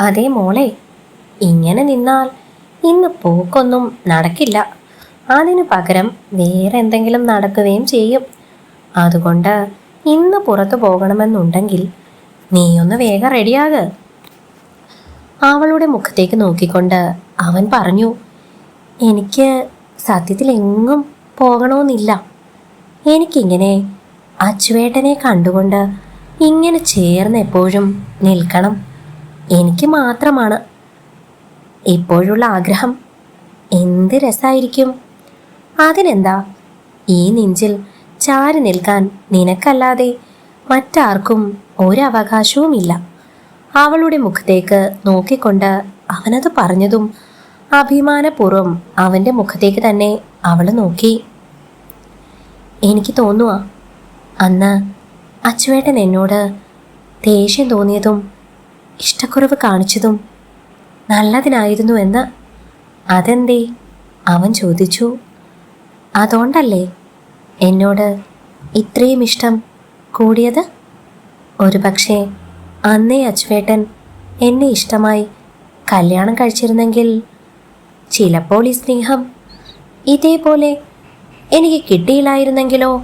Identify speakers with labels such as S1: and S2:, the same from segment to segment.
S1: അതേ മോളെ ഇങ്ങനെ നിന്നാൽ ഇന്ന് പോക്കൊന്നും നടക്കില്ല. അതിനു പകരം വേറെ എന്തെങ്കിലും നടക്കുകയും ചെയ്യും. അതുകൊണ്ട് ഇന്ന് പുറത്തു പോകണമെന്നുണ്ടെങ്കിൽ നീയൊന്ന് വേഗം റെഡിയാക്. അവളുടെ മുഖത്തേക്ക് നോക്കിക്കൊണ്ട് അവൻ പറഞ്ഞു എനിക്ക് സത്യത്തിൽ എങ്ങും പോകണമെന്നില്ല എനിക്കിങ്ങനെ അച്ചുവേട്ടനെ കണ്ടുകൊണ്ട് ഇങ്ങനെ ചേർന്ന് എപ്പോഴും നിൽക്കണം. എനിക്ക് മാത്രമാണ്. ഇപ്പോഴുള്ള ആഗ്രഹം എന്ത് രസമായിരിക്കും അതിനെന്താ? ഈ നെഞ്ചിൽ ചാരി നിൽക്കാൻ നിനക്കല്ലാതെ മറ്റാർക്കും ഒരവകാശവുമില്ല. അവളുടെ മുഖത്തേക്ക് നോക്കിക്കൊണ്ട് അവനത് പറഞ്ഞതും അഭിമാനപൂർവം അവന്റെ മുഖത്തേക്ക് തന്നെ അവൾ നോക്കി. എനിക്ക് തോന്നുക അന്ന് അച്ചുവേട്ടൻ എന്നോട് ദേഷ്യം തോന്നിയതും ഇഷ്ടക്കുറവ് കാണിച്ചതും നല്ലതിനായിരുന്നു എന്ന് അതെന്തേ? അവൻ ചോദിച്ചു. അതുകൊണ്ടല്ലേ എന്നോട് ഇത്രയും ഇഷ്ടം കൂടിയത്? ഒരുപക്ഷെ അന്നേ അച്ചുവേട്ടൻ എന്നെ ഇഷ്ടമായി കല്യാണം കഴിച്ചിരുന്നെങ്കിൽ ചിലപ്പോൾ ഈ സ്നേഹം ഇതേപോലെ എനിക്ക് കിട്ടിയില്ലായിരുന്നെങ്കിലോ?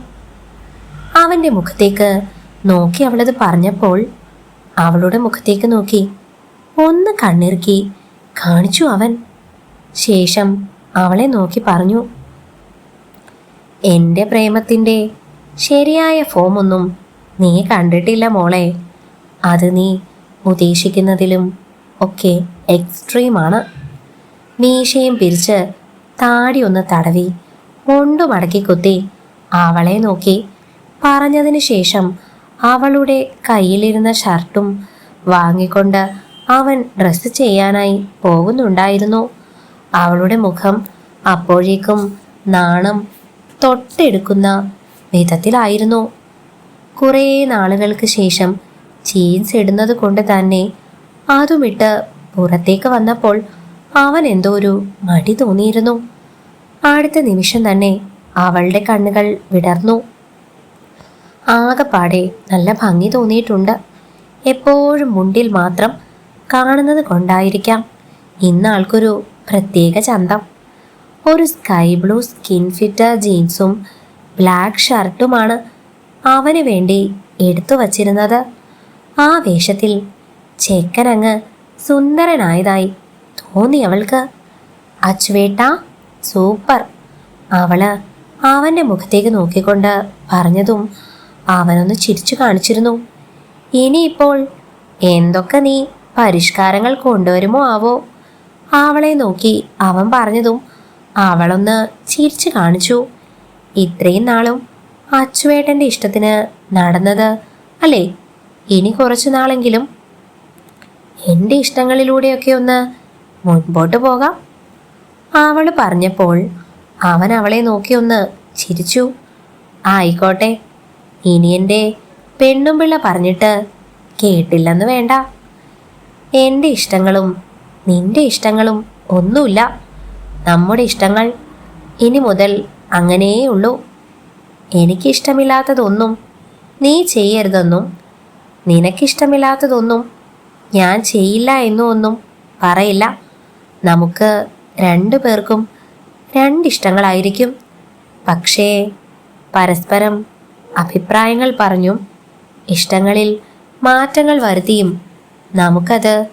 S1: അവന്റെ മുഖത്തേക്ക് നോക്കി അവളത് പറഞ്ഞപ്പോൾ അവളുടെ മുഖത്തേക്ക് നോക്കി. ഒന്ന് കണ്ണിറുക്കി. കാണിച്ചു അവൻ. ശേഷം അവളെ നോക്കി പറഞ്ഞു. എന്റെ പ്രേമത്തിന്റെ ശരിയായ ഫോമൊന്നും നീ കണ്ടിട്ടില്ല മോളെ. അത് നീ ഉദ്ദേശിക്കുന്നതിലും ഒക്കെ എക്സ്ട്രീമാണ്. മീശയും പിരിച്ച് താടി ഒന്ന് തടവി മുണ്ടു മടക്കി കുത്തി അവളെ നോക്കി. പറഞ്ഞതിന് ശേഷം അവളുടെ കയ്യിലിരുന്ന ഷർട്ടും വാങ്ങിക്കൊണ്ട് അവൻ ഡ്രസ്സ് ചെയ്യാനായി പോകുന്നുണ്ടായിരുന്നു. അവളുടെ മുഖം അപ്പോഴേക്കും നാണം തൊട്ടെടുക്കുന്ന വിധത്തിലായിരുന്നു. കുറേ നാളുകൾക്ക് ശേഷം ജീൻസ് ഇടുന്നത് കൊണ്ട് തന്നെ അതുമിട്ട് പുറത്തേക്ക് വന്നപ്പോൾ അവൻ എന്തോ ഒരു മടി തോന്നിയിരുന്നു. അടുത്ത നിമിഷം തന്നെ അവളുടെ കണ്ണുകൾ വിടർന്നു. ആകെപ്പാടെ നല്ല ഭംഗി തോന്നിയിട്ടുണ്ട്. എപ്പോഴും മുണ്ടിൽ മാത്രം കാണുന്നത് കൊണ്ടായിരിക്കാം ഇന്നാൾക്കൊരു പ്രത്യേക ചന്തം. ഒരു സ്കൈ ബ്ലൂ സ്കിൻ ഫിറ്റർ ജീൻസും ബ്ലാക്ക് ഷർട്ടുമാണ് അവന് വേണ്ടി എടുത്തു വച്ചിരുന്നത്. ആ വേഷത്തിൽ ചെക്കനങ്ങ് സുന്ദരനായതായി തോന്നി അവൾക്ക്. അച്ചുവേട്ട സൂപ്പർ. അവൾ അവന്റെ മുഖത്തേക്ക് നോക്കിക്കൊണ്ട് പറഞ്ഞതും അവനൊന്ന് ചിരിച്ചു കാണിച്ചിരുന്നു. ഇനിയിപ്പോൾ എന്തൊക്കെ നീ പരിഷ്കാരങ്ങൾ കൊണ്ടുവരുമോ ആവോ? അവളെ നോക്കി അവൻ പറഞ്ഞതും അവളൊന്ന് ചിരിച്ചു കാണിച്ചു. ഇത്രയും നാളും അച്ചുവേട്ടന്റെ ഇഷ്ടത്തിന് നടന്നത് അല്ലേ? ഇനി കുറച്ചു നാളെങ്കിലും എന്റെ ഇഷ്ടങ്ങളിലൂടെയൊക്കെ ഒന്ന് മുൻപോട്ട് പോകാം. അവൾ പറഞ്ഞപ്പോൾ അവൻ അവളെ നോക്കി ഒന്ന് ചിരിച്ചു. ആയിക്കോട്ടെ ഇനി എന്റെ പെണ്ണും പിള്ള പറഞ്ഞിട്ട് കേട്ടില്ലെന്ന് വേണ്ട. എന്റെ ഇഷ്ടങ്ങളും നിന്റെ ഇഷ്ടങ്ങളും ഒന്നുമില്ല. നമ്മുടെ ഇഷ്ടങ്ങൾ ഇനി മുതൽ അങ്ങനെയുള്ളൂ എനിക്കിഷ്ടമില്ലാത്തതൊന്നും നീ ചെയ്യരുതെന്നും നിനക്കിഷ്ടമില്ലാത്തതൊന്നും ഞാൻ ചെയ്യില്ല എന്നും ഒന്നും പറയില്ല. നമുക്ക് രണ്ടു പേർക്കും രണ്ടിഷ്ടങ്ങളായിരിക്കും. പക്ഷേ പരസ്പരം അഭിപ്രായങ്ങൾ പറഞ്ഞും ഇഷ്ടങ്ങളിൽ മാറ്റങ്ങൾ വരുത്തിയും നമുക്കത്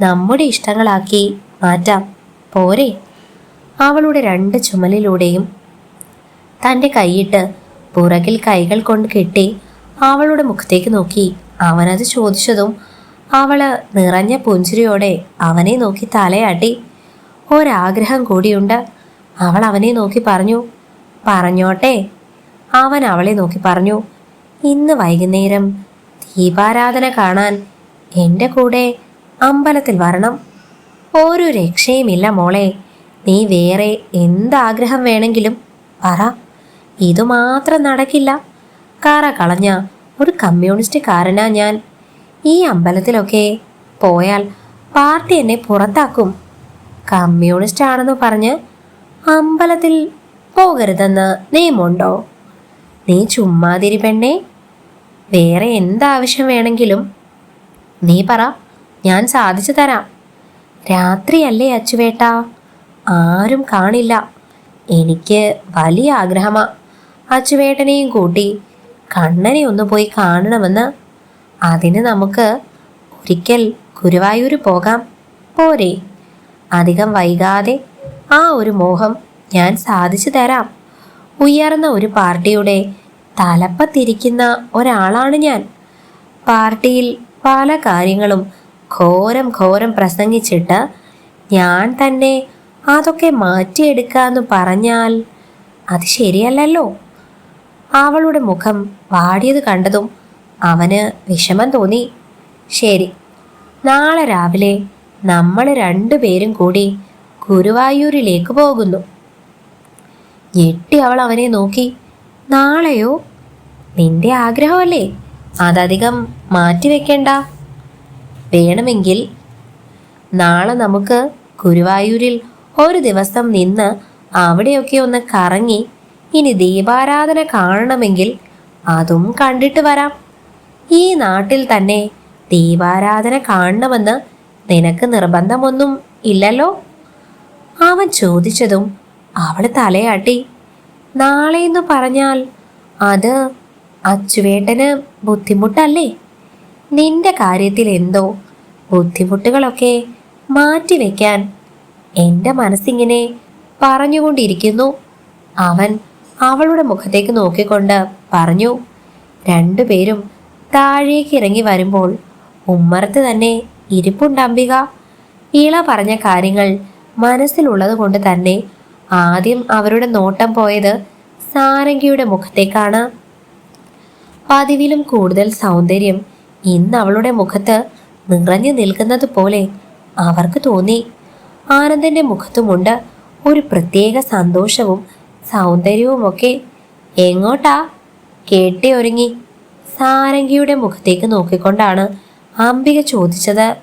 S1: നമ്മുടെ ഇഷ്ടങ്ങളാക്കി മാറ്റാം. പോരെ? അവളുടെ രണ്ട് ചുമലിലൂടെയും തന്റെ കൈയിട്ട് പുറകിൽ കൈകൾ കൊണ്ട് കെട്ടി അവളുടെ മുഖത്തേക്ക് നോക്കി. അവനത് ചോദിച്ചതും അവൾ നിറഞ്ഞ പുഞ്ചിരിയോടെ അവനെ നോക്കി തലയാട്ടി. ഒരാഗ്രഹം കൂടിയുണ്ട്. അവൾ അവനെ നോക്കി പറഞ്ഞു പറഞ്ഞോട്ടെ അവൻ അവളെ നോക്കി പറഞ്ഞു ഇന്ന് വൈകുന്നേരം ദീപാരാധന കാണാൻ എന്റെ കൂടെ അമ്പലത്തിൽ വരണം. ഒരു രക്ഷയുമില്ല മോളെ. നീ വേറെ എന്താഗ്രഹം വേണമെങ്കിലും പറ. ഇതുമാത്രം നടക്കില്ല. കാറ കളഞ്ഞ ഒരു കമ്മ്യൂണിസ്റ്റ് കമ്മ്യൂണിസ്റ്റുകാരനാ ഞാൻ. ഈ അമ്പലത്തിലൊക്കെ പോയാൽ പാർട്ടി എന്നെ പുറത്താക്കും. കമ്മ്യൂണിസ്റ്റ് ആണെന്ന് പറഞ്ഞ് അമ്പലത്തിൽ പോകരുതെന്ന് നിയമമുണ്ടോ? നീ ചുമ്മാതിരി പെണ്ണേ. വേറെ എന്താവശ്യം വേണമെങ്കിലും. നീ പറ ഞാൻ സാധിച്ചു തരാം. രാത്രിയല്ലേ അച്ചുവേട്ട? ആരും കാണില്ല. എനിക്ക് വലിയ ആഗ്രഹമാ. അച്ചുവേട്ടനെയും കൂട്ടി കണ്ണനെ ഒന്ന് പോയി കാണണമെന്ന്. അതിന് നമുക്ക് ഒരിക്കൽ ഗുരുവായൂർ പോകാം. പോരെ. അധികം വൈകാതെ ആ ഒരു മോഹം ഞാൻ സാധിച്ചു തരാം. ഉയർന്ന ഒരു പാർട്ടിയുടെ തലപ്പത്തിരിക്കുന്ന ഒരാളാണ് ഞാൻ. പാർട്ടിയിൽ പല കാര്യങ്ങളും ഘോരം ഘോരം പ്രസംഗിച്ചിട്ട് ഞാൻ തന്നെ അതൊക്കെ മാറ്റിയെടുക്കാന്ന് പറഞ്ഞാൽ അത് ശരിയല്ലല്ലോ. അവളുടെ മുഖം വാടിയത് കണ്ടതും അവന് വിഷമം തോന്നി. ശരി നാളെ രാവിലെ നമ്മൾ രണ്ടുപേരും കൂടി ഗുരുവായൂരിലേക്ക് പോകുന്നു. ഞെട്ടി അവൾ അവനെ നോക്കി. നാളെയോ? നിന്റെ ആഗ്രഹമല്ലേ? അതധികം മാറ്റിവെക്കേണ്ട വേണമെങ്കിൽ നാളെ നമുക്ക് ഗുരുവായൂരിൽ ഒരു ദിവസം നിന്ന് അവിടെയൊക്കെ ഒന്ന് കറങ്ങി ഇനി ദീപാരാധന കാണണമെങ്കിൽ അതും കണ്ടിട്ട് വരാം. ഈ നാട്ടിൽ തന്നെ ദീപാരാധന കാണണമെന്ന് നിനക്ക് നിർബന്ധമൊന്നും ഇല്ലല്ലോ? അവൻ ചോദിച്ചതും അവൾ തലയാട്ടി. നാളെ എന്ന് പറഞ്ഞാൽ അത് അച്ചുവേട്ടന് ബുദ്ധിമുട്ടല്ലേ? നിന്റെ കാര്യത്തിൽ എന്തോ ബുദ്ധിമുട്ടുകളൊക്കെ മാറ്റിവെക്കാൻ എന്റെ മനസ്സിങ്ങനെ പറഞ്ഞുകൊണ്ടിരിക്കുന്നു. അവൻ അവളുടെ മുഖത്തേക്ക് നോക്കിക്കൊണ്ട് പറഞ്ഞു രണ്ടുപേരും താഴേക്ക് ഇറങ്ങി വരുമ്പോൾ ഉമ്മറത്ത് തന്നെ ഇരിപ്പുണ്ട് ഇള പറഞ്ഞ കാര്യങ്ങൾ മനസ്സിലുള്ളത് കൊണ്ട് തന്നെ ആദ്യം അവരുടെ നോട്ടം പോയത് സാരംഗിയുടെ മുഖത്തേക്കാണ്. പതിവിലും കൂടുതൽ സൗന്ദര്യം ഇന്ന് അവളുടെ മുഖത്ത് നിറഞ്ഞു നിൽക്കുന്നത് പോലെ അവർക്ക് തോന്നി. ആനന്ദന്റെ മുഖത്തുമുണ്ട് ഒരു പ്രത്യേക സന്തോഷവും സൗന്ദര്യവുമൊക്കെ. എങ്ങോട്ടാ? കേട്ടി സാരംഗിയുടെ മുഖത്തേക്ക് നോക്കിക്കൊണ്ടാണ് അംബിക ചോദിച്ചത്.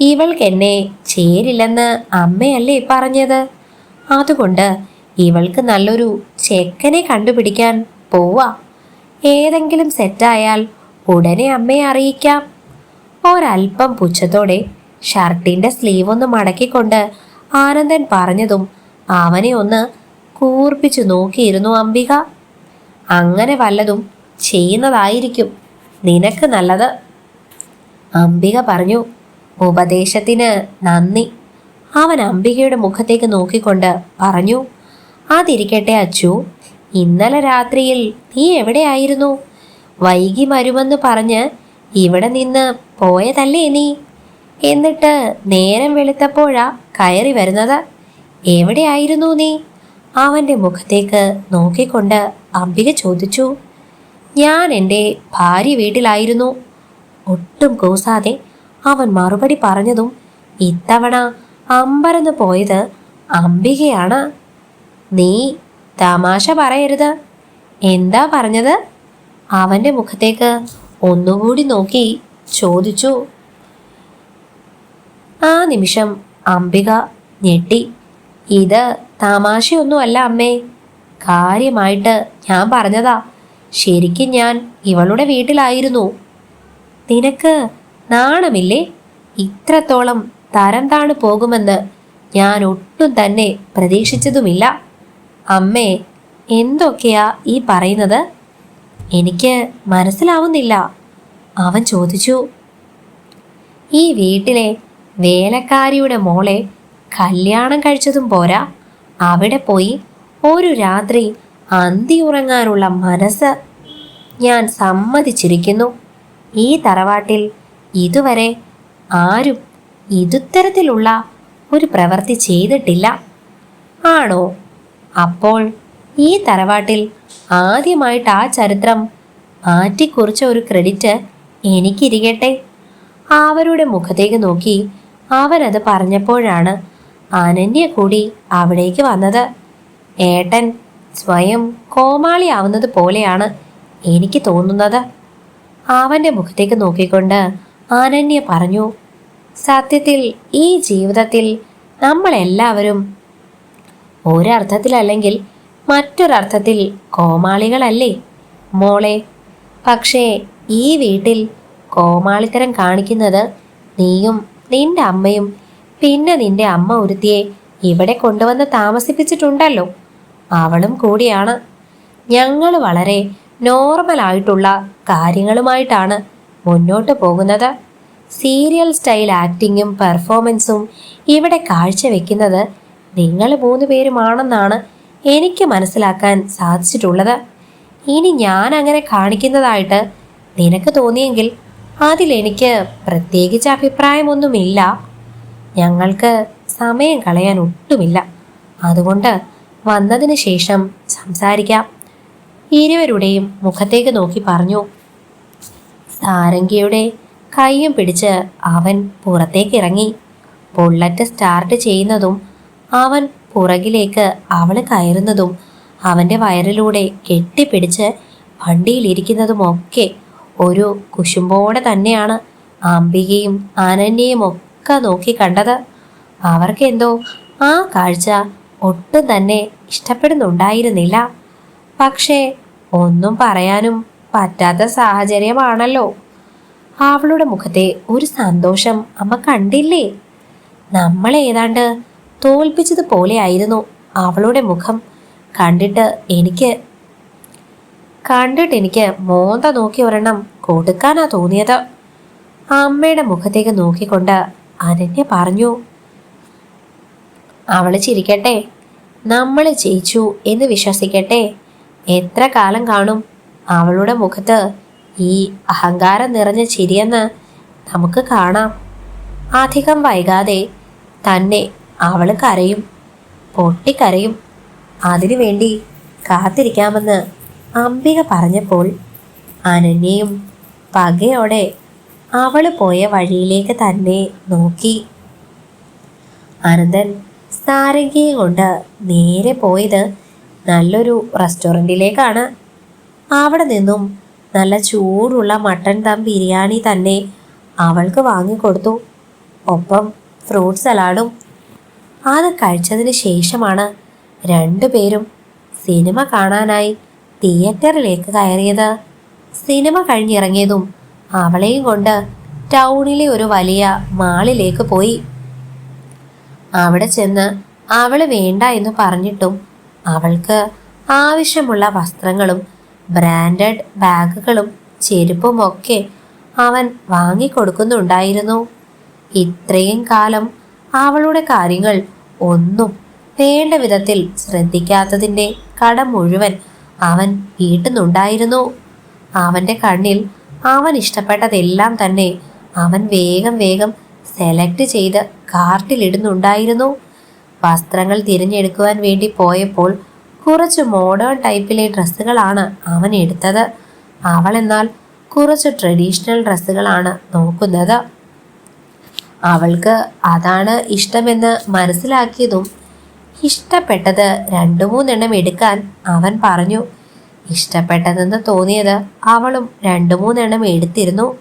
S1: ഇവൾക്ക് എന്നെ ചേരില്ലെന്ന് അമ്മയല്ലേ പറഞ്ഞത്? അതുകൊണ്ട് ഇവൾക്ക് നല്ലൊരു ചെക്കനെ കണ്ടുപിടിക്കാൻ പോവാ. ഏതെങ്കിലും സെറ്റായാൽ ഉടനെ അമ്മയെ അറിയിക്കാം. ഒരൽപ്പം പുച്ഛത്തോടെ ഷർട്ടിന്റെ സ്ലീവ് ഒന്ന് മടക്കിക്കൊണ്ട് ആനന്ദൻ പറഞ്ഞതും അവനെ ഒന്ന് കൂർപ്പിച്ചു നോക്കിയിരുന്നു അംബിക. അങ്ങനെ വല്ലതും ചെയ്യുന്നതായിരിക്കും. നിനക്ക് നല്ലത്. അംബിക പറഞ്ഞു ഉപദേശത്തിന് നന്ദി. അവൻ അംബികയുടെ മുഖത്തേക്ക് നോക്കിക്കൊണ്ട് പറഞ്ഞു അതിരിക്കട്ടെ അച്ചു ഇന്നലെ രാത്രിയിൽ നീ എവിടെയായിരുന്നു? വൈകി വരുമെന്ന് പറഞ്ഞ് ഇവിടെ നിന്ന് പോയതല്ലേ നീ? എന്നിട്ട് നേരം വെളുത്തപ്പോഴാ കയറി വരുന്നത്. എവിടെയായിരുന്നു നീ? അവന്റെ മുഖത്തേക്ക് നോക്കിക്കൊണ്ട് അംബിക ചോദിച്ചു ഞാൻ എന്റെ ഭാര്യ വീട്ടിലായിരുന്നു. ഒട്ടും കൂസാതെ അവൻ മറുപടി പറഞ്ഞതും ഇത്തവണ അമ്പരന്ന് പോയത് അംബികയാണ്. നീ തമാശ പറയരുത്. എന്താ പറഞ്ഞത്? അവന്റെ മുഖത്തേക്ക് ഒന്നുകൂടി നോക്കി ചോദിച്ചു. ആ നിമിഷം അംബിക ഞെട്ടി. ഇത് തമാശയൊന്നുമല്ല അമ്മേ. കാര്യമായിട്ട് ഞാൻ പറഞ്ഞതാ. ശരിക്കും ഞാൻ ഇവളുടെ വീട്ടിലായിരുന്നു. നിനക്ക് നാണമില്ലേ? ഇത്രത്തോളം തരം താണു പോകുമെന്ന് ഞാൻ ഒട്ടും തന്നെ പ്രതീക്ഷിച്ചതുമില്ല. അമ്മേ എന്തൊക്കെയാ ഈ പറയുന്നത്? എനിക്ക് മനസ്സിലാവുന്നില്ല. അവൻ ചോദിച്ചു. ഈ വീട്ടിലെ വേലക്കാരിയുടെ മോളെ കല്യാണം കഴിച്ചതും പോരാ. അവിടെ പോയി ഒരു രാത്രി അന്തി ഉറങ്ങാനുള്ള മനസ്സ് ഞാൻ സമ്മതിച്ചിരിക്കുന്നു. ഈ തറവാട്ടിൽ ഇതുവരെ ആരും ഇതുത്തരത്തിലുള്ള ഒരു പ്രവൃത്തി ചെയ്തിട്ടില്ല. ആണോ? അപ്പോൾ ഈ തറവാട്ടിൽ ആദ്യമായിട്ട് ആ ചരിത്രം മാറ്റിക്കുറിച്ച ഒരു ക്രെഡിറ്റ് എനിക്കിരിക്കട്ടെ. അവരുടെ മുഖത്തേക്ക് നോക്കി അവനത് പറഞ്ഞപ്പോഴാണ് അനന്യ കൂടി അവിടേക്ക് വന്നത്. ഏട്ടൻ സ്വയം കോമാളിയാവുന്നത് പോലെയാണ് എനിക്ക് തോന്നുന്നത്. അവന്റെ മുഖത്തേക്ക് നോക്കിക്കൊണ്ട് അനന്യ പറഞ്ഞു സത്യത്തിൽ ഈ ജീവിതത്തിൽ നമ്മളെല്ലാവരും ഒരർത്ഥത്തിലല്ലെങ്കിൽ മറ്റൊരർത്ഥത്തിൽ കോമാളികളല്ലേ? മോളെ പക്ഷേ ഈ വീട്ടിൽ കോമാളിത്തരം കാണിക്കുന്നത് നീയും നിന്റെ അമ്മയും പിന്നെ നിന്റെ അമ്മ ഒരുത്തിയെ ഇവിടെ കൊണ്ടുവന്ന് താമസിപ്പിച്ചിട്ടുണ്ടല്ലോ. അവളും കൂടിയാണ്. ഞങ്ങൾ വളരെ നോർമൽ ആയിട്ടുള്ള കാര്യങ്ങളുമായിട്ടാണ് മുന്നോട്ട് പോകുന്നത്. സീരിയൽ സ്റ്റൈൽ ആക്ടിങ്ങും പെർഫോമൻസും ഇവിടെ കാഴ്ചവെക്കുന്നത് നിങ്ങൾ മൂന്ന് പേരുമാണെന്നാണ് എനിക്ക് മനസ്സിലാക്കാൻ സാധിച്ചിട്ടുള്ളത്. ഇനി ഞാൻ അങ്ങനെ കാണിക്കുന്നതായിട്ട് നിനക്ക് തോന്നിയെങ്കിൽ അതിലെനിക്ക് പ്രത്യേകിച്ച് അഭിപ്രായമൊന്നുമില്ല. ഞങ്ങൾക്ക് സമയം കളയാൻ ഒട്ടുമില്ല. അതുകൊണ്ട് വന്നതിന് ശേഷം സംസാരിക്കാം. ഇരുവരുടെയും മുഖത്തേക്ക് നോക്കി പറഞ്ഞു. സാരംഗിയുടെ കൈയും പിടിച്ച് അവൻ പുറത്തേക്ക് ഇറങ്ങി ബുള്ളറ്റ് സ്റ്റാർട്ട് ചെയ്യുന്നതും അവൻ പുറകിലേക്ക് അവൾ കയറുന്നതും അവന്റെ വയറിലൂടെ കെട്ടിപ്പിടിച്ച് വണ്ടിയിലിരിക്കുന്നതുമൊക്കെ ഒരു കുശുമ്പോടെ തന്നെയാണ് അംബികയും അനന്യയും ഒക്കെ നോക്കി കണ്ടത്. അവർക്കെന്തോ ആ കാഴ്ച ഒട്ടും തന്നെ ഇഷ്ടപ്പെടുന്നുണ്ടായിരുന്നില്ല. പക്ഷേ ഒന്നും പറയാനും പറ്റാത്ത സാഹചര്യമാണല്ലോ. അവളുടെ മുഖത്തെ ഒരു സന്തോഷം അമ്മ കണ്ടില്ലേ? നമ്മളെ ഏതാണ്ട് തോൽപ്പിച്ചതുപോലെയായിരുന്നു അവളുടെ മുഖം. കണ്ടിട്ട് എനിക്ക് കണ്ടിട്ട് എനിക്ക് മോന്ത നോക്കി ഒരെണ്ണം കൊടുക്കാനാ തോന്നിയത്. അമ്മയുടെ മുഖത്തേക്ക് നോക്കിക്കൊണ്ട് അനന്യ പറഞ്ഞു അവൾ ചിരിക്കട്ടെ നമ്മൾ ജയിച്ചു എന്ന് വിശ്വസിക്കട്ടെ. എത്ര കാലം കാണും അവളുടെ മുഖത്ത് ഈ അഹങ്കാരം നിറഞ്ഞ ചിരിയെന്ന് നമുക്ക് കാണാം. അധികം വൈകാതെ തന്നെ അവൾ കരയും പൊട്ടിക്കരയും. അതിനു വേണ്ടി കാത്തിരിക്കാമെന്ന് അംബിക പറഞ്ഞപ്പോൾ അനന്യയും പകയോടെ അവൾ പോയ വഴിയിലേക്ക് തന്നെ നോക്കി. അനന്തൻ സാരംഗിയെ കൊണ്ട് നേരെ പോയത് നല്ലൊരു റെസ്റ്റോറന്റിലേക്കാണ് അവിടെ നിന്നും നല്ല ചൂടുള്ള മട്ടൻ ദം ബിരിയാണി തന്നെ അവൾക്ക് വാങ്ങിക്കൊടുത്തു. ഒപ്പം ഫ്രൂട്ട് സലാഡും. അത് കഴിച്ചതിന് ശേഷമാണ് രണ്ടുപേരും സിനിമ കാണാനായി തിയേറ്ററിലേക്ക് കയറിയത്. സിനിമ കഴിഞ്ഞിറങ്ങിയതും അവളെയും കൊണ്ട് ടൗണിലെ ഒരു വലിയ മാളിലേക്ക് പോയി. അവിടെ ചെന്ന് അവൾ വേണ്ട എന്ന് പറഞ്ഞിട്ടും അവൾക്ക് ആവശ്യമുള്ള വസ്ത്രങ്ങളും ബ്രാൻഡഡ് ബാഗുകളും ചെരുപ്പുമൊക്കെ അവൻ വാങ്ങിക്കൊടുക്കുന്നുണ്ടായിരുന്നു. ഇത്രയും കാലം അവളുടെ കാര്യങ്ങൾ ഒന്നും വേണ്ട വിധത്തിൽ ശ്രദ്ധിക്കാത്തതിന്റെ കടം മുഴുവൻ അവൻ വീട്ടുന്നുണ്ടായിരുന്നു. അവന്റെ കണ്ണിൽ അവൻ ഇഷ്ടപ്പെട്ടതെല്ലാം തന്നെ അവൻ വേഗം വേഗം സെലക്ട് ചെയ്ത് കാർട്ടിലിടുന്നുണ്ടായിരുന്നു വസ്ത്രങ്ങൾ തിരഞ്ഞെടുക്കുവാൻ വേണ്ടി പോയപ്പോൾ കുറച്ച് മോഡേൺ ടൈപ്പിലെ ഡ്രസ്സുകളാണ് അവൻ എടുത്തത്. അവൾ എന്നാൽ കുറച്ച് ട്രഡീഷണൽ ഡ്രസ്സുകളാണ് നോക്കുന്നത്. അവൾക്ക് അതാണ് ഇഷ്ടമെന്ന് മനസ്സിലാക്കിയതും ഇഷ്ടപ്പെട്ടത് രണ്ടു മൂന്നെണ്ണം എടുക്കാൻ അവൻ പറഞ്ഞു. ഇഷ്ടപ്പെട്ടതെന്ന് തോന്നിയത് അവളും രണ്ടു മൂന്നെണ്ണം എടുത്തിരുന്നു.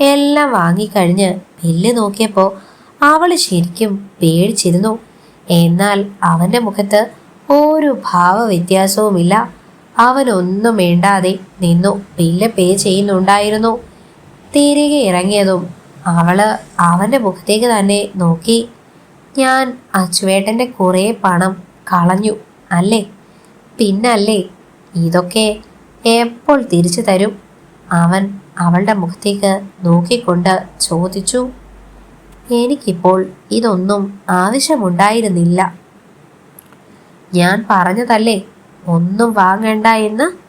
S1: എല്ലാം വാങ്ങിക്കഴിഞ്ഞ് ബില്ല് നോക്കിയപ്പോൾ അവൾ ശരിക്കും പേടിച്ചിരുന്നു. എന്നാൽ അവന്റെ മുഖത്ത് ഒരു ഭാവവ്യത്യാസവുമില്ല. അവനൊന്നും വേണ്ടാതെ നിന്നു. ബില്ല് പേ ചെയ്യുന്നുണ്ടായിരുന്നു. തിരികെ ഇറങ്ങിയതും അവൾ അവന്റെ മുഖത്തേക്ക് തന്നെ നോക്കി. ഞാൻ അച്ചുവേട്ടന്റെ കുറേ പണം കളഞ്ഞു അല്ലേ? പിന്നല്ലേ? ഇതൊക്കെ എപ്പോൾ തിരിച്ചു തരും? അവൻ അവളുടെ മുഖത്തേക്ക് നോക്കിക്കൊണ്ട് ചോദിച്ചു. എനിക്കിപ്പോൾ ഇതൊന്നും ആവശ്യമുണ്ടായിരുന്നില്ല. ഞാൻ പറഞ്ഞതല്ലേ? ഒന്നും വാങ്ങണ്ട എന്ന്?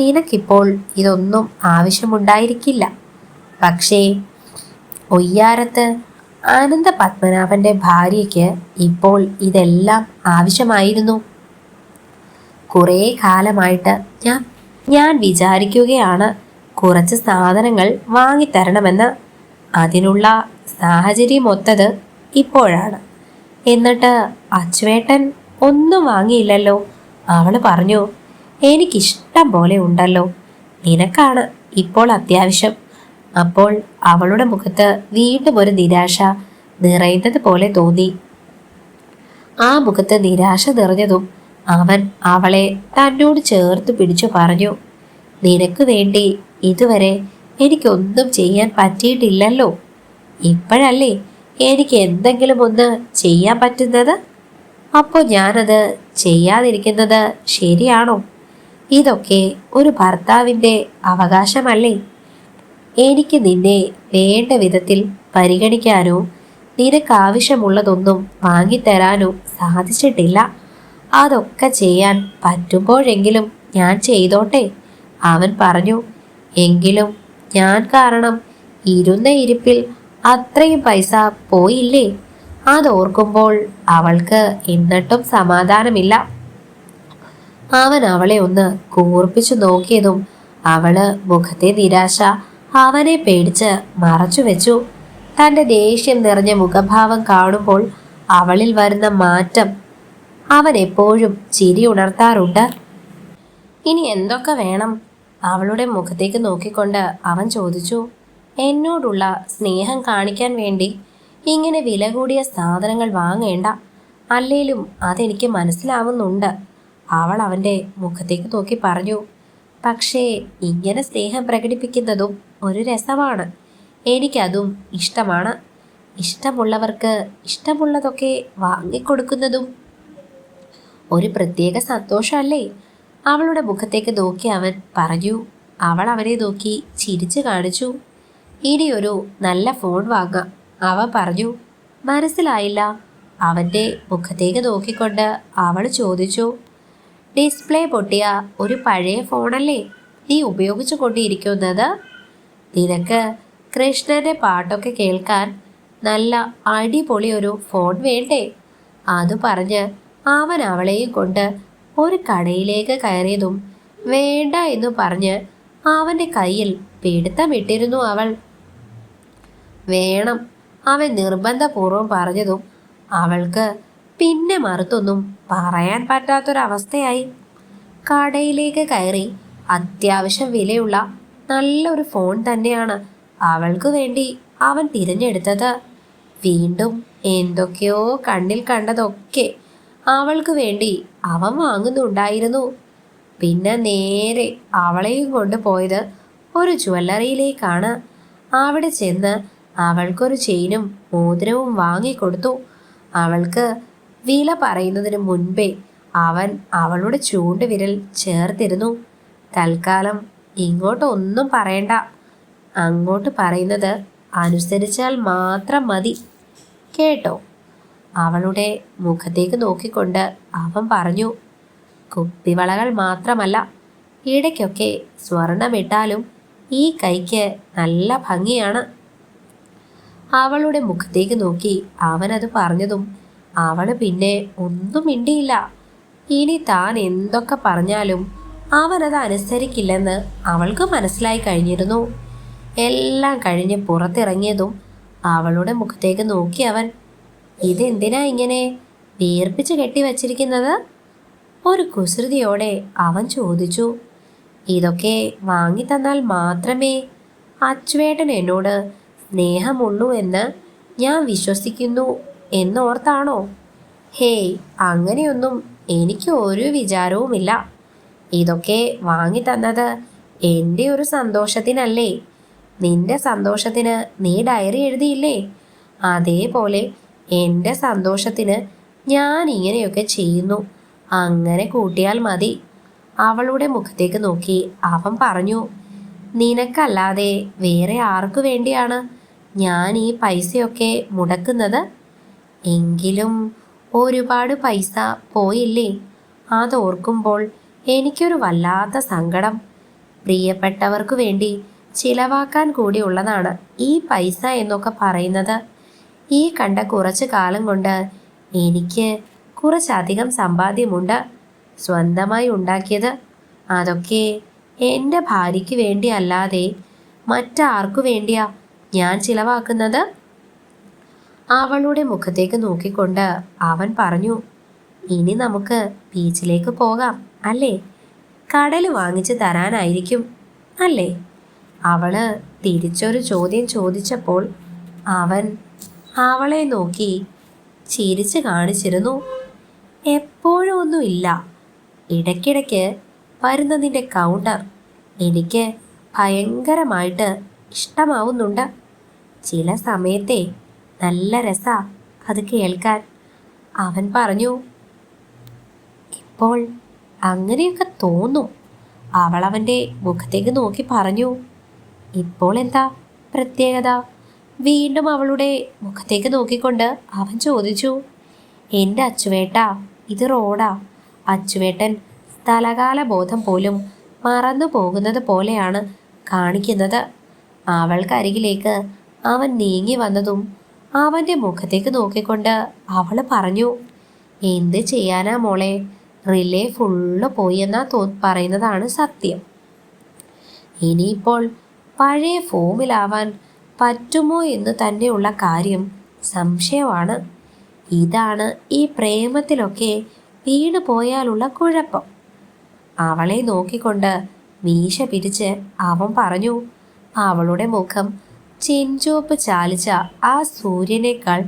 S1: നിനക്കിപ്പോൾ ഇതൊന്നും ആവശ്യമുണ്ടായിരിക്കില്ല. പക്ഷേ ഒയ്യാരത്ത് ആനന്ദ പത്മനാഭന്റെ ഭാര്യയ്ക്ക് ഇപ്പോൾ ഇതെല്ലാം ആവശ്യമായിരുന്നു. കുറേ കാലമായിട്ട് ഞാൻ ഞാൻ വിചാരിക്കുകയാണ് കുറച്ച് സാധനങ്ങൾ വാങ്ങിത്തരണമെന്ന്. അതിനുള്ള സാഹചര്യം ഒത്തത് ഇപ്പോഴാണ്. എന്നിട്ട് അച്ചുവേട്ടൻ ഒന്നും വാങ്ങിയില്ലല്ലോ. അവൾ പറഞ്ഞു എനിക്കിഷ്ടം പോലെ ഉണ്ടല്ലോ. നിനക്കാണ് ഇപ്പോൾ അത്യാവശ്യം. അപ്പോൾ അവളുടെ മുഖത്ത് വീണ്ടും ഒരു നിരാശ നിറയുന്നത് പോലെ തോന്നി. ആ മുഖത്ത് നിരാശ നിറഞ്ഞതും അവൻ അവളെ തന്നോട് ചേർത്ത് പിടിച്ചു പറഞ്ഞു നിനക്ക് വേണ്ടി ഇതുവരെ എനിക്കൊന്നും ചെയ്യാൻ പറ്റിയിട്ടില്ലല്ലോ. ഇപ്പോഴല്ലേ എനിക്ക് എന്തെങ്കിലും ഒന്ന് ചെയ്യാൻ പറ്റുന്നത്? അപ്പോൾ ഞാനത് ചെയ്യാതിരിക്കുന്നത് ശരിയാണോ? ഇതൊക്കെ ഒരു ഭർത്താവിന്റെ അവകാശമല്ലേ? എനിക്ക് നിന്നെ വേണ്ട വിധത്തിൽ പരിഗണിക്കാനോ നിനക്കാവശ്യമുള്ളതൊന്നും വാങ്ങിത്തരാനോ സാധിച്ചിട്ടില്ല. അതൊക്കെ ചെയ്യാൻ പറ്റുമ്പോഴെങ്കിലും ഞാൻ ചെയ്തോട്ടെ? അവൻ പറഞ്ഞു എങ്കിലും ഞാൻ കാരണം ഇരുന്ന ഇരിപ്പിൽ അത്രയും പൈസ പോയില്ലേ? അതോർക്കുമ്പോൾ അവൾക്ക് എന്നിട്ടും സമാധാനമില്ല. അവൻ അവളെ ഒന്ന് കൂർപ്പിച്ചു നോക്കിയതും അവൾ മുഖത്തെ നിരാശ അവനെ പേടിച്ച് മറച്ചു വെച്ചു. തന്റെ ദേഷ്യം നിറഞ്ഞ മുഖഭാവം കാണുമ്പോൾ അവളിൽ വരുന്ന മാറ്റം അവൻ എപ്പോഴും ചിരി ഉണർത്താറുണ്ട്. ഇനി എന്തൊക്കെ വേണം? അവളുടെ മുഖത്തേക്ക് നോക്കിക്കൊണ്ട് അവൻ ചോദിച്ചു. എന്നോടുള്ള സ്നേഹം കാണിക്കാൻ വേണ്ടി ഇങ്ങനെ വില കൂടിയ സാധനങ്ങൾ വാങ്ങേണ്ട. അല്ലേലും അതെനിക്ക് മനസ്സിലാവുന്നുണ്ട്. അവൾ അവന്റെ മുഖത്തേക്ക് നോക്കി പറഞ്ഞു പക്ഷേ ഇങ്ങനെ സ്നേഹം പ്രകടിപ്പിക്കുന്നതും ഒരു രസമാണ്. എനിക്കതും ഇഷ്ടമാണ്. ഇഷ്ടമുള്ളവർക്ക് ഇഷ്ടമുള്ളതൊക്കെ വാങ്ങിക്കൊടുക്കുന്നതും ഒരു പ്രത്യേക സന്തോഷമല്ലേ? അവളുടെ മുഖത്തേക്ക് നോക്കി അവൻ പറഞ്ഞു അവൾ അവനെ നോക്കി ചിരിച്ചു കാണിച്ചു ഇനിയൊരു നല്ല ഫോൺ വാങ്ങാം. അവൻ പറഞ്ഞു മനസ്സിലായില്ല. അവന്റെ മുഖത്തേക്ക് നോക്കിക്കൊണ്ട് അവൾ ചോദിച്ചു ഡിസ്പ്ലേ പൊട്ടിയ ഒരു പഴയ ഫോണല്ലേ? നീ ഉപയോഗിച്ചു കൊണ്ടിരിക്കുന്നത്? നിനക്ക് കൃഷ്ണന്റെ പാട്ടൊക്കെ കേൾക്കാൻ നല്ല അടിപൊളി ഒരു ഫോൺ വേണ്ടേ? അത് പറഞ്ഞ് അവൻ അവളെയും കൊണ്ട് ഒരു കടയിലേക്ക് കയറിയതും വേണ്ട എന്ന് പറഞ്ഞ് അവന്റെ കയ്യിൽ പിടുത്തമിട്ടിരുന്നു അവൾ. വേണം അവൻ നിർബന്ധപൂർവം പറഞ്ഞതും അവൾക്ക് പിന്നെ മറുത്തൊന്നും പറയാൻ പറ്റാത്തൊരവസ്ഥയായി. കടയിലേക്ക് കയറി അത്യാവശ്യം വിലയുള്ള നല്ലൊരു ഫോൺ തന്നെയാണ് അവൾക്ക് വേണ്ടി അവൻ തിരഞ്ഞെടുത്തത്. വീണ്ടും എന്തൊക്കെയോ കണ്ണിൽ കണ്ടതൊക്കെ അവൾക്ക് വേണ്ടി അവൻ വാങ്ങുന്നുണ്ടായിരുന്നു. പിന്നെ നേരെ അവളെയും കൊണ്ട് പോയത് ഒരു ജ്വല്ലറിയിലേക്കാണ്. അവിടെ ചെന്ന് അവൾക്കൊരു ചെയിനും മോതിരവും വാങ്ങിക്കൊടുത്തു. അവൾക്ക് വില പറയുന്നതിന് മുൻപേ അവൻ അവളുടെ ചൂണ്ടുവിരൽ ചേർത്തിരുന്നു. തൽക്കാലം ഇങ്ങോട്ടൊന്നും പറയണ്ട. അങ്ങോട്ട് പറയുന്നത് അനുസരിച്ചാൽ മാത്രം മതി. കേട്ടോ? അവളുടെ മുഖത്തേക്ക് നോക്കിക്കൊണ്ട് അവൻ പറഞ്ഞു കുപ്പിവളകൾ മാത്രമല്ല ഇടയ്ക്കൊക്കെ സ്വർണമിട്ടാലും ഈ കൈക്ക് നല്ല ഭംഗിയാണ്. അവളുടെ മുഖത്തേക്ക് നോക്കി അവൻ അത് പറഞ്ഞതും അവൾ പിന്നെ ഒന്നും മിണ്ടിയില്ല. ഇനി താൻ എന്തൊക്കെ പറഞ്ഞാലും അവനത് അനുസരിക്കില്ലെന്ന് അവൾക്ക് മനസ്സിലായി കഴിഞ്ഞിരുന്നു. എല്ലാം കഴിഞ്ഞ് പുറത്തിറങ്ങിയതും അവളുടെ മുഖത്തേക്ക് നോക്കി അവൻ ഇതെന്തിനാ ഇങ്ങനെ വീർപ്പിച്ച് കെട്ടി വച്ചിരിക്കുന്നത് ഒരു കുസൃതിയോടെ അവൻ ചോദിച്ചു ഇതൊക്കെ വാങ്ങി തന്നാൽ മാത്രമേ അച്ചുവേട്ടൻ എന്നോട് സ്നേഹമുള്ളൂ എന്ന് ഞാൻ വിശ്വസിക്കുന്നു എന്നോർത്താണോ? ഹേയ് അങ്ങനെയൊന്നും എനിക്ക് ഒരു വിചാരവുമില്ല. ഇതൊക്കെ വാങ്ങി തന്നത് എന്റെ ഒരു സന്തോഷത്തിനല്ലേ? നിന്റെ സന്തോഷത്തിന് നീ ഡയറി എഴുതിയില്ലേ? അതേപോലെ എന്റെ സന്തോഷത്തിന് ഞാൻ ഇങ്ങനെയൊക്കെ ചെയ്യുന്നു. അങ്ങനെ കൂട്ടിയാൽ മതി. അവളുടെ മുഖത്തേക്ക് നോക്കി അവൻ പറഞ്ഞു നിനക്കല്ലാതെ വേറെ ആർക്കു വേണ്ടിയാണ്? ഞാൻ ഈ പൈസയൊക്കെ മുടക്കുന്നത്? എങ്കിലും ഒരുപാട് പൈസ പോയില്ലേ? അതോർക്കുമ്പോൾ എനിക്കൊരു വല്ലാത്ത സങ്കടം. പ്രിയപ്പെട്ടവർക്ക് വേണ്ടി ചിലവാക്കാൻ കൂടിയുള്ളതാണ് ഈ പൈസ എന്നൊക്കെ പറയുന്നത്. ഈ കണ്ട കുറച്ച് കാലം കൊണ്ട് എനിക്ക് കുറച്ചധികം സമ്പാദ്യമുണ്ട്. സ്വന്തമായി ഉണ്ടാക്കിയത്. അതൊക്കെ എന്റെ ഭാര്യയ്ക്ക് വേണ്ടി അല്ലാതെ മറ്റാർക്കു വേണ്ടിയാ ഞാൻ ചിലവാക്കുന്നത്? അവളുടെ മുഖത്തേക്ക് നോക്കിക്കൊണ്ട് അവൻ പറഞ്ഞു ഇനി നമുക്ക് ബീച്ചിലേക്ക് പോകാം അല്ലേ? കടൽ വാങ്ങിച്ചു തരാനായിരിക്കും അല്ലേ? അവൾ തിരിച്ചൊരു ചോദ്യം ചോദിച്ചപ്പോൾ അവൻ അവളെ നോക്കി ചിരിച്ചു കാണിച്ചിരുന്നു. എപ്പോഴും ഒന്നുമില്ല ഇടയ്ക്കിടയ്ക്ക് വരുന്നതിന്റെ കൗണ്ടർ എനിക്ക് ഭയങ്കരമായിട്ട് ഇഷ്ടമാവുന്നുണ്ട്. ചില സമയത്തെ നല്ല രസാ അത് കേൾക്കാൻ. അവൻ പറഞ്ഞു ഇപ്പോൾ അങ്ങനെയൊക്കെ തോന്നും. അവൾ അവന്റെ മുഖത്തേക്ക് നോക്കി പറഞ്ഞു ഇപ്പോൾ എന്താ പ്രത്യേകത? വീണ്ടും അവളുടെ മുഖത്തേക്ക് നോക്കിക്കൊണ്ട് അവൻ ചോദിച്ചു എന്റെ അച്ചുവേട്ട ഇത് റോഡാ. അച്ചുവേട്ടൻ സ്ഥലകാല ബോധം പോലും മറന്നു പോകുന്നത് പോലെയാണ് കാണിക്കുന്നത്. അവൾക്കരികിലേക്ക് അവൻ നീങ്ങി വന്നതും അവന്റെ മുഖത്തേക്ക് നോക്കിക്കൊണ്ട് അവൾ പറഞ്ഞു എന്ത് ചെയ്യാനാ മോളെ? റിലേ ഫുള്ള് പോയി എന്നാ തോ പറയുന്നതാണ് സത്യം. ഇനിയിപ്പോൾ പഴയ ഫോമിലാവാൻ പറ്റുമോ എന്ന് തന്നെയുള്ള കാര്യം സംശയമാണ്. ഇതാണ് ഈ പ്രേമത്തിലൊക്കെ വീണു പോയാലുള്ള കുഴപ്പം. അവളെ നോക്കിക്കൊണ്ട് മീശ പിരിച്ച് അവൻ പറഞ്ഞു അവളുടെ മുഖം ചെഞ്ചുവപ്പ് ചാലിച്ച ആ സൂര്യനേക്കാൾ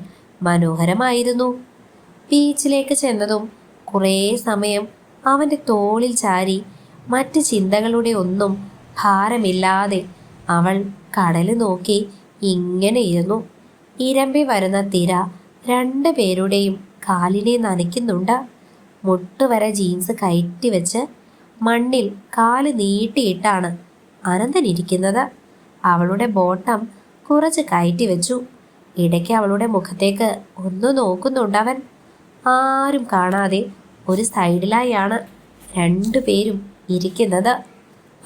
S1: മനോഹരമായിരുന്നു. ബീച്ചിലേക്ക് ചെന്നതും കുറേ സമയം അവന്റെ തോളിൽ ചാരി മറ്റ് ചിന്തകളുടെ ഒന്നും ഭാരമില്ലാതെ അവൾ കടൽ നോക്കി ഇങ്ങനെ ഇരുന്നു. ഇരമ്പി വരുന്ന തിര രണ്ടു പേരുടെയും കാലിനെ നനയ്ക്കുന്നുണ്ട്. മുട്ടുവര ജീൻസ് കയറ്റി വെച്ച് മണ്ണിൽ കാൽ നീട്ടിയിട്ടാണ് അനന്തനിരിക്കുന്നത് അവളുടെ ബോട്ടം കുറച്ച് കയറ്റി വെച്ചു. ഇടയ്ക്ക് അവളുടെ മുഖത്തേക്ക് ഒന്ന് നോക്കുന്നുണ്ടവൻ ആരും കാണാതെ ഒരു സൈഡിലായാണ് രണ്ടുപേരും ഇരിക്കുന്നത്.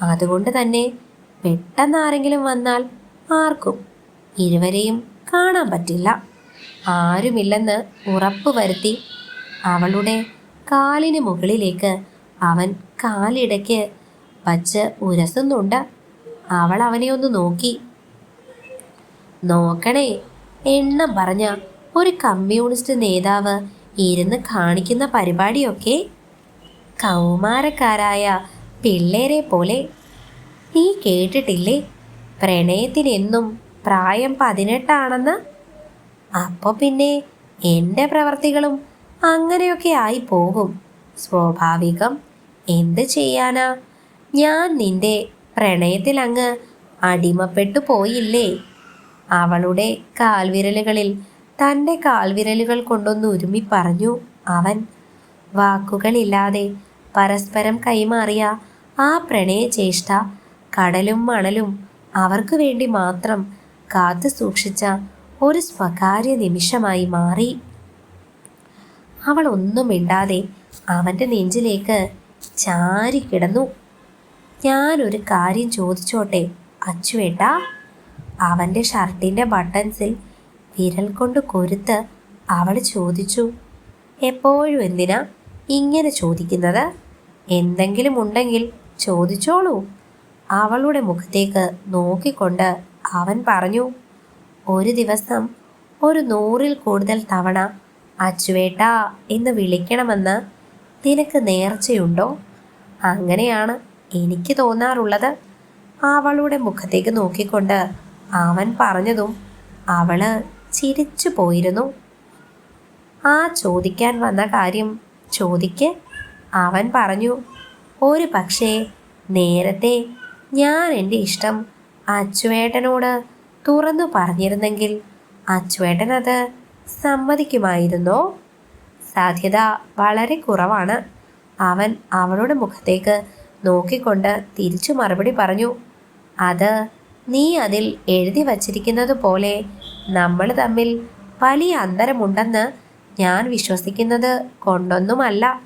S1: അതുകൊണ്ട് തന്നെ പെട്ടെന്ന് ആരെങ്കിലും വന്നാൽ ആർക്കും ഇരുവരെയും കാണാൻ പറ്റില്ല. ആരുമില്ലെന്ന് ഉറപ്പ് വരുത്തി അവളുടെ കാലിന് മുകളിലേക്ക് അവൻ കാലിടയ്ക്ക് വച്ച് ഉരസുന്നുണ്ട്. അവൾ അവനെ ഒന്ന് നോക്കി നോക്കണേ. എണ്ണം പറഞ്ഞ ഒരു കമ്മ്യൂണിസ്റ്റ് നേതാവ് ഇരുന്ന് കാണിക്കുന്ന പരിപാടിയൊക്കെ കൗമാരക്കാരായ പിള്ളേരെ പോലെ. നീ കേട്ടിട്ടില്ലേ? പ്രണയത്തിനെന്നും പ്രായം പതിനെട്ടാണെന്ന്? അപ്പോൾ പിന്നെ എന്റെ പ്രവർത്തികളും അങ്ങനെയൊക്കെ ആയി പോകും. സ്വാഭാവികം. എന്ത് ചെയ്യാനാ? ഞാൻ നിന്റെ പ്രണയത്തിലങ്ങ് അടിമപ്പെട്ടു പോയില്ലേ? അവളുടെ കാൽവിരലുകളിൽ തന്റെ കാൽവിരലുകൾ കൊണ്ടൊന്ന് ഉരുമി പറഞ്ഞു അവൻ വാക്കുകളില്ലാതെ പരസ്പരം കൈമാറിയ ആ പ്രണയചേഷ്ട കടലും മണലും അവർക്ക് വേണ്ടി മാത്രം കാത്തു സൂക്ഷിച്ച ഒരു സ്വകാര്യ നിമിഷമായി മാറി. അവൾ ഒന്നും മിണ്ടാതെ അവന്റെ നെഞ്ചിലേക്ക് ചാരി കിടന്നു ഞാനൊരു കാര്യം ചോദിച്ചോട്ടെ അച്ചുവേട്ടാ? അവന്റെ ഷർട്ടിന്റെ ബട്ടൺസിൽ വിരൽ കൊണ്ട് കൊരുത്ത് അവൾ ചോദിച്ചു എപ്പോഴും എന്തിനാ ഇങ്ങനെ ചോദിക്കുന്നത്? എന്തെങ്കിലും ഉണ്ടെങ്കിൽ ചോദിച്ചോളൂ. അവളുടെ മുഖത്തേക്ക് നോക്കിക്കൊണ്ട് അവൻ പറഞ്ഞു ഒരു ദിവസം ഒരു നൂറിൽ കൂടുതൽ തവണ അച്ചുവേട്ട എന്ന് വിളിക്കണമെന്ന് നിനക്ക് നേർച്ചയുണ്ടോ? അങ്ങനെയാണ് എനിക്ക് തോന്നാറുള്ളത്. അവളുടെ മുഖത്തേക്ക് നോക്കിക്കൊണ്ട് അവൻ പറഞ്ഞതും അവൾ ചിരിച്ചു പോയിരുന്നു. ആ ചോദിക്കാൻ വന്ന കാര്യം ചോദിക്ക് അവൻ പറഞ്ഞു ഒരു പക്ഷേ നേരത്തെ ഞാൻ എന്റെ ഇഷ്ടം അച്ചുവേട്ടനോട് തുറന്നു പറഞ്ഞിരുന്നെങ്കിൽ അച്ചുവേട്ടൻ അത് സമ്മതിക്കുമായിരുന്നോ? സാധ്യത വളരെ കുറവാണ്. അവൻ അവളുടെ മുഖത്തേക്ക് നോക്കിക്കൊണ്ട് തിരിച്ചു മറുപടി പറഞ്ഞു അത് നീ അതിൽ എഴുതി വച്ചിരിക്കുന്നത് പോലെ നമ്മൾ തമ്മിൽ വലിയ അന്തരമുണ്ടെന്ന് ഞാൻ വിശ്വസിക്കുന്നത് കൊണ്ടൊന്നുമല്ല.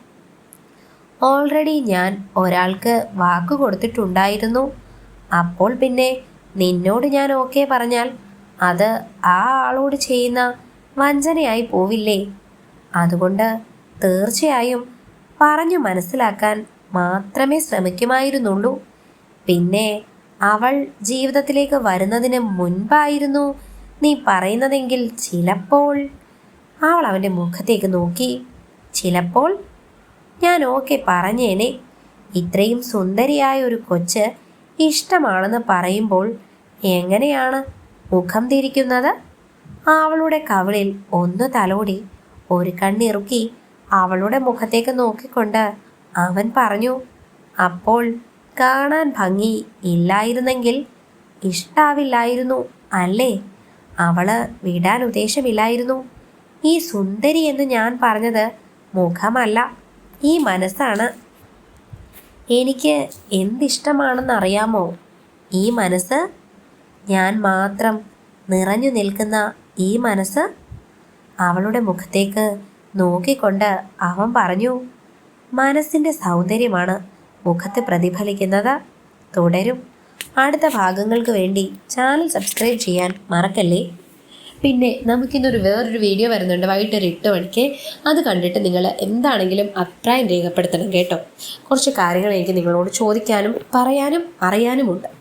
S1: ഓൾറെഡി ഞാൻ ഒരാൾക്ക് വാക്ക് കൊടുത്തിട്ടുണ്ടായിരുന്നു. അപ്പോൾ പിന്നെ നിന്നോട് ഞാൻ ഓക്കെ പറഞ്ഞാൽ അത് ആ ആളോട് ചെയ്യുന്ന വഞ്ചനയായി പോവില്ലേ? അതുകൊണ്ട് തീർച്ചയായും പറഞ്ഞു മനസ്സിലാക്കാൻ മാത്രമേ ശ്രമിക്കുമായിരുന്നുള്ളൂ. പിന്നെ അവൾ ജീവിതത്തിലേക്ക് വരുന്നതിന് മുൻപായിരുന്നു നീ പറയുന്നതെങ്കിൽ ചിലപ്പോൾ. അവൾ അവന്റെ മുഖത്തേക്ക് നോക്കി. ചിലപ്പോൾ? ഞാൻ ഓക്കെ പറഞ്ഞേനെ. ഇത്രയും സുന്ദരിയായ ഒരു കൊച്ച് ഇഷ്ടമാണെന്ന് പറയുമ്പോൾ എങ്ങനെയാണ് മുഖം തിരിക്കുന്നത്? അവളുടെ കവിളിൽ ഒന്ന് തലോടി ഒരു കണ്ണിറുക്കി അവളുടെ മുഖത്തേക്ക് നോക്കിക്കൊണ്ട് അവൻ പറഞ്ഞു അപ്പോൾ കാണാൻ ഭംഗി ഇല്ലായിരുന്നെങ്കിൽ ഇഷ്ടാവില്ലായിരുന്നു അല്ലേ? അവൾ വിടാൻ ഉദ്ദേശമില്ലായിരുന്നു. ഈ സുന്ദരി എന്ന് ഞാൻ പറഞ്ഞത് മുഖമല്ല ഈ മനസ്സാണ്. എനിക്ക് എന്തിഷ്ടമാണെന്ന് അറിയാമോ ഈ മനസ്സ്? ഞാൻ മാത്രം നിറഞ്ഞു നിൽക്കുന്ന ഈ മനസ്സ്? അവളുടെ മുഖത്തേക്ക് നോക്കിക്കൊണ്ട് അവൻ പറഞ്ഞു മനസ്സിന്റെ സൗന്ദര്യമാണ് മുഖത്ത് പ്രതിഫലിക്കുന്നത് തുടരും. അടുത്ത ഭാഗങ്ങൾക്ക് വേണ്ടി ചാനൽ സബ്സ്ക്രൈബ് ചെയ്യാൻ മറക്കല്ലേ? പിന്നെ നമുക്കിന്നൊരു വേറൊരു വീഡിയോ വരുന്നുണ്ട് വൈകിട്ട് ഒരു എട്ട് മണിക്ക്. അത് കണ്ടിട്ട് നിങ്ങൾ എന്താണെങ്കിലും അഭിപ്രായം രേഖപ്പെടുത്തണം കേട്ടോ. കുറച്ച് കാര്യങ്ങൾ എനിക്ക് നിങ്ങളോട് ചോദിക്കാനും പറയാനും അറിയാനുമുണ്ട്.